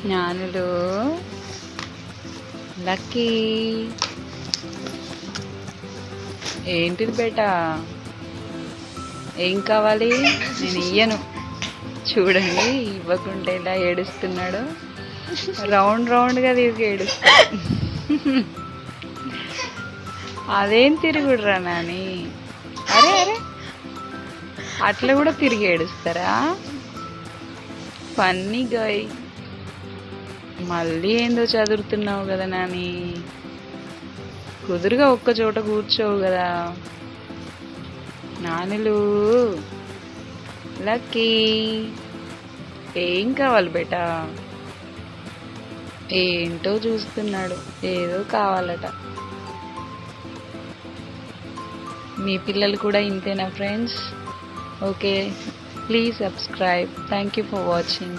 జ్ఞానులు. లక్కీ. ఏంటిది బేటా? ఏం కావాలి? నేను ఇయ్యను. చూడండి ఇవ్వకుంటే ఇలా ఏడుస్తున్నాడు. రౌండ్ రౌండ్గా తిరిగి ఏడుస్తాడు అదేం తిరుగుడురా నాని? అరే అరే. అట్లా కూడా తిరిగి ఏడుస్తారా? ఫన్నీ గాయ్ మళ్ళీ ఏందో చదువుతున్నావు కదా నాని. కుదురుగా ఒక్క చోట కూర్చోవు కదా. నానులు లక్కీ ఏం కావాలి బేటా? ఏంటో చూస్తున్నాడు ఏదో కావాలట. మీ పిల్లలు కూడా ఇంతేనా friends? Okay please subscribe. Thank you for watching.